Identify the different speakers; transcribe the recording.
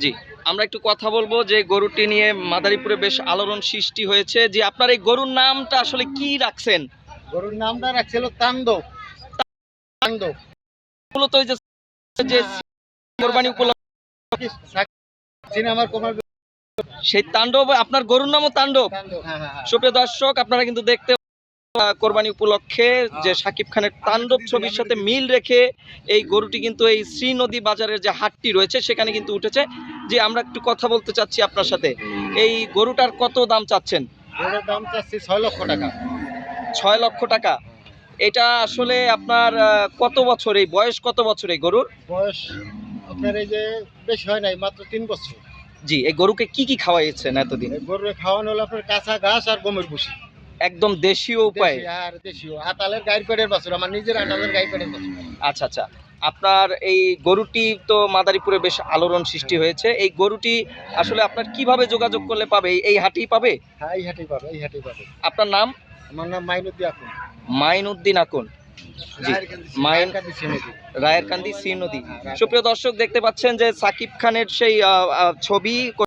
Speaker 1: জি আমরা একটু কথা বলব যে গরুটি নিয়ে মাদারীপুরে বেশ আলোড়ন সৃষ্টি হয়েছে। যে আপনার এই গরুর নামটা আসলে কি রাখছেন?
Speaker 2: গরুর নামটা রাখছিল তান্দব তান্দব
Speaker 1: মূলত ওই যে যে কোরবানি উপলক্ষে
Speaker 2: সিনেমার কোমার
Speaker 1: সেই তাণ্ডব আপনার গরুর নামও তাণ্ডব
Speaker 2: হ্যাঁ হ্যাঁ হ্যাঁ।
Speaker 1: সুপ্রিয় দর্শক আপনারা কিন্তু দেখতে কোরবানি উপলক্ষে যে সাকিব খানের তাণ্ডব ছবির সাথে মিল রেখে এই গরুটি কিন্তু এই শ্রী নদী বাজারের যে হাটটি রয়েছে সেখানে কিন্তু উঠেছে। যে আমরা একটু কথা বলতে চাচ্ছি আপনার সাথে এই গরুটার কত দাম চাচ্ছেন?
Speaker 2: গরুর দাম চাচ্ছি ছয় লক্ষ টাকা।
Speaker 1: ছয় লক্ষ টাকা। এটা আসলে আপনার কত বছর এই বয়স কত বছর এই গরুর?
Speaker 2: বয়স আপনার এই যে বেশি হয় নাই মাত্র তিন বছর।
Speaker 1: জি এই গরুকে কি কি খাওয়াইছেন এতদিন?
Speaker 2: গরুর খাওয়ানো হলো আপনার কাঁচা ঘাস আর গমের ভুসি।
Speaker 1: একদম দেশীয় উপায়?
Speaker 2: আর দেশীয়। আতালের গাইড পেটের বছর আমার নিজের আতালের গাইড পেটের বছর।
Speaker 1: আচ্ছা আচ্ছা। আপনার এই গরুটি তো মাদারীপুরে বেশ আলোড়ন সৃষ্টি হয়েছে। এই গরুটি আসলে আপনার কীভাবে যোগাযোগ করলে পাবে? এই- হাটেই পাবে?
Speaker 2: হ্যাঁ এই হাটেই পাবে এই হাটেই পাবে।
Speaker 1: আপনার নাম?
Speaker 2: আমার নাম মাইনুদ্দি আকুন।
Speaker 1: মাইনউদ্দিন আকুন। রায়ের কান্দি সি নদী। সুপ্রিয় দর্শক দেখতে পাচ্ছেন যে সাকিব খানের সেই ছবি